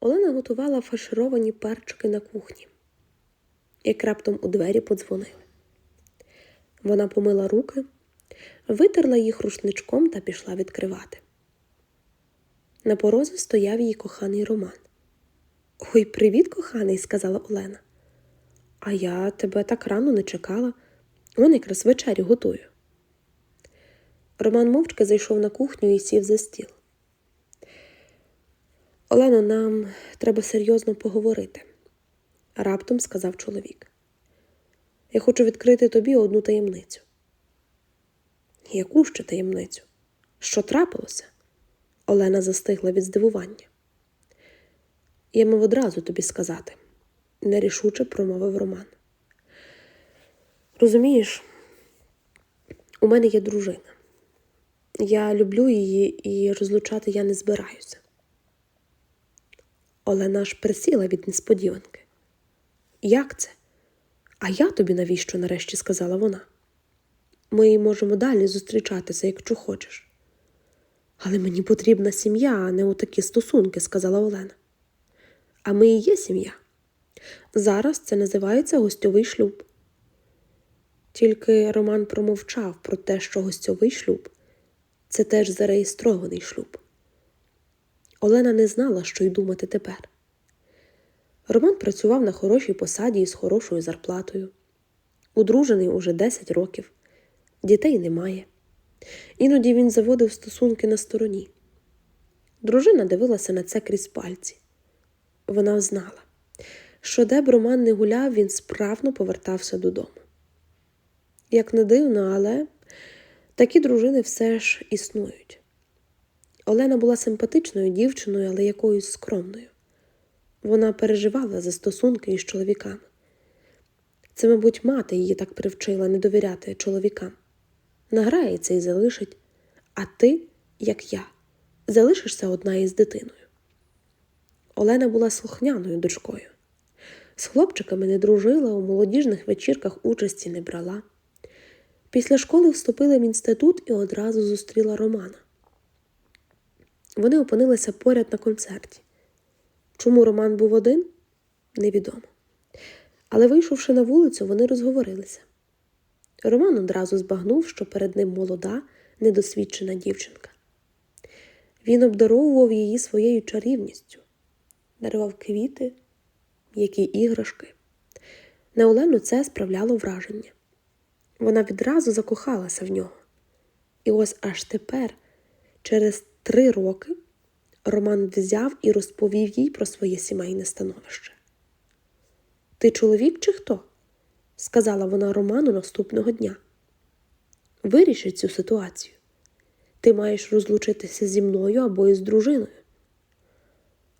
Олена готувала фаршировані перчики на кухні, як раптом у двері подзвонили. Вона помила руки, витерла їх рушничком та пішла відкривати. На порозі стояв її коханий Роман. Ой, привіт, коханий, сказала Олена. А я тебе так рано не чекала. Он якраз вечерю готую. Роман мовчки зайшов на кухню і сів за стіл. Олено, нам треба серйозно поговорити, раптом сказав чоловік. Я хочу відкрити тобі одну таємницю. Яку ще таємницю? Що трапилося? Олена застигла від здивування. Я мав одразу тобі сказати, нерішуче промовив Роман. Розумієш, у мене є дружина. Я люблю її і розлучати я не збираюся. Олена аж присіла від несподіванки. Як це? А я тобі навіщо нарешті сказала вона? Ми можемо далі зустрічатися, якщо хочеш. Але мені потрібна сім'я, а не отакі стосунки, сказала Олена. А ми і є сім'я. Зараз це називається гостьовий шлюб. Тільки Роман промовчав про те, що гостьовий шлюб це теж зареєстрований шлюб. Олена не знала, що й думати тепер. Роман працював на хорошій посаді і з хорошою зарплатою. Одружений уже 10 років, дітей немає. Іноді він заводив стосунки на стороні. Дружина дивилася на це крізь пальці. Вона знала, що де б Роман не гуляв, він справно повертався додому. Як не дивно, але такі дружини все ж існують. Олена була симпатичною дівчиною, але якоюсь скромною. Вона переживала за стосунки із чоловіками. Це, мабуть, мати її так привчила не довіряти чоловікам. Награється і залишить, а ти, як я, залишишся одна із дитиною. Олена була слухняною дочкою. З хлопчиками не дружила, у молодіжних вечірках участі не брала. Після школи вступила в інститут і одразу зустріла Романа. Вони опинилися поряд на концерті. Чому Роман був один? Невідомо. Але, вийшовши на вулицю, вони розговорилися. Роман одразу збагнув, що перед ним молода, недосвідчена дівчинка. Він обдаровував її своєю чарівністю, дарував квіти, які іграшки. На Олену це справляло враження. Вона відразу закохалася в нього. І ось аж тепер, через три роки, Роман взяв і розповів їй про своє сімейне становище. Ти чоловік чи хто? сказала вона Роману наступного дня. Виріши цю ситуацію. Ти маєш розлучитися зі мною або із дружиною.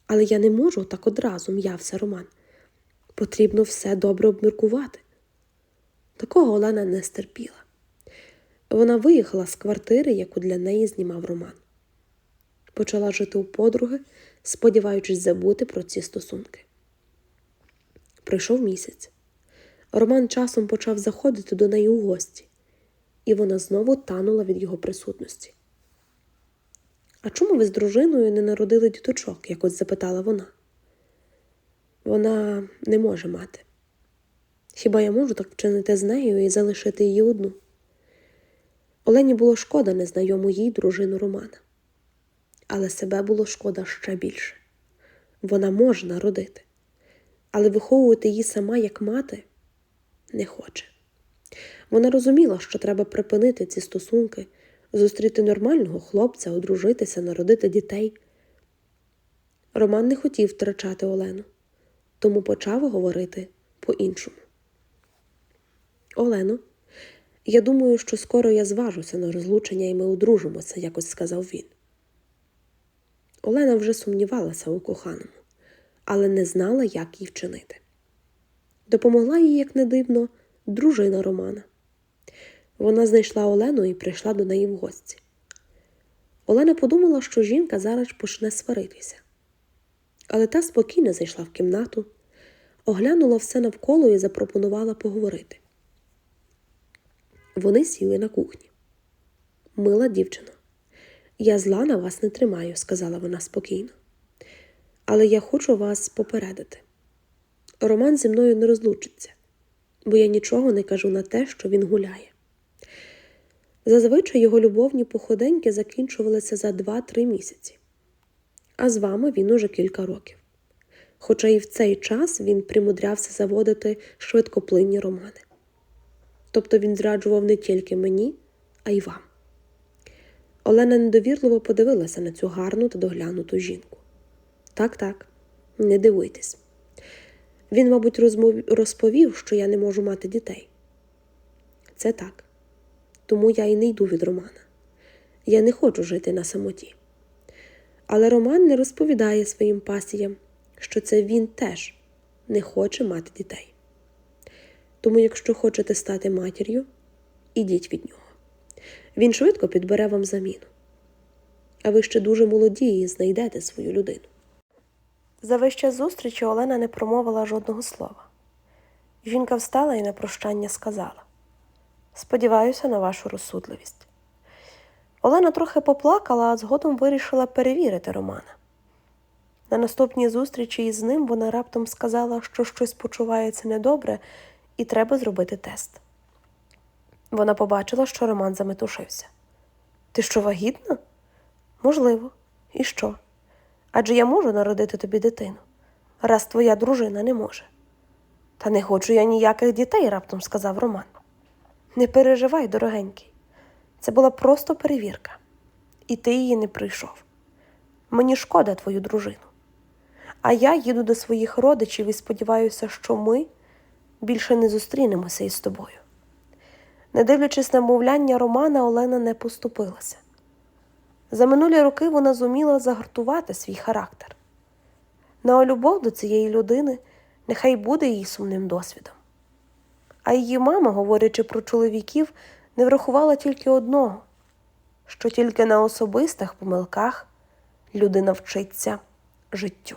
Але я не можу так одразу, м'явся Роман. Потрібно все добре обміркувати. Такого Олена не стерпіла. Вона виїхала з квартири, яку для неї знімав Роман. Почала жити у подруги, сподіваючись забути про ці стосунки. Пройшов місяць. Роман часом почав заходити до неї у гості, і вона знову танула від його присутності. А чому ви з дружиною не народили діточок? якось запитала вона. Вона не може мати. Хіба я можу так вчинити з нею і залишити її одну? Олені було шкода незнайому їй дружину Романа, але себе було шкода ще більше. Вона може народити, але виховувати її сама як мати не хоче. Вона розуміла, що треба припинити ці стосунки, зустріти нормального хлопця, одружитися, народити дітей. Роман не хотів втрачати Олену, тому почав говорити по-іншому. Олено, я думаю, що скоро я зважуся на розлучення і ми одружимося, якось сказав він. Олена вже сумнівалася у коханому, але не знала, як їй вчинити. Допомогла їй, як не дивно, дружина Романа. Вона знайшла Олену і прийшла до неї в гості. Олена подумала, що жінка зараз почне сваритися. Але та спокійно зайшла в кімнату, оглянула все навколо і запропонувала поговорити. Вони сіли на кухні. Мила дівчина, я зла на вас не тримаю, сказала вона спокійно. Але я хочу вас попередити. Роман зі мною не розлучиться, бо я нічого не кажу на те, що він гуляє. Зазвичай його любовні походеньки закінчувалися за 2-3 місяці, а з вами він уже кілька років. Хоча і в цей час він примудрявся заводити швидкоплинні романи. Тобто він зраджував не тільки мені, а й вам. Олена недовірливо подивилася на цю гарну та доглянуту жінку. Так, так, не дивуйтесь. Він, мабуть, розповів, що я не можу мати дітей. Це так. Тому я і не йду від Романа. Я не хочу жити на самоті. Але Роман не розповідає своїм пасіям, що це він теж не хоче мати дітей. Тому, якщо хочете стати матір'ю, ідіть від нього. Він швидко підбере вам заміну. А ви ще дуже молоді і знайдете свою людину. За весь час зустрічі Олена не промовила жодного слова. Жінка встала і на прощання сказала Сподіваюся на вашу розсудливість. Олена трохи поплакала, а згодом вирішила перевірити Романа. На наступній зустрічі із ним вона раптом сказала, що щось почувається недобре і треба зробити тест. Вона побачила, що Роман заметушився. Ти що вагітна? Можливо. І що? Адже я можу народити тобі дитину, раз твоя дружина не може. Та не хочу я ніяких дітей, раптом сказав Роман. Не переживай, дорогенький. Це була просто перевірка, і ти її не прийшов. Мені шкода твою дружину. А я їду до своїх родичів і сподіваюся, що ми більше не зустрінемося із тобою. Не дивлячись на мовляння Романа, Олена не поступилася. За минулі роки вона зуміла загартувати свій характер. Ну а любов до цієї людини нехай буде їй сумним досвідом. А її мама, говорячи про чоловіків, не врахувала тільки одного, що тільки на особистих помилках людина вчиться життю.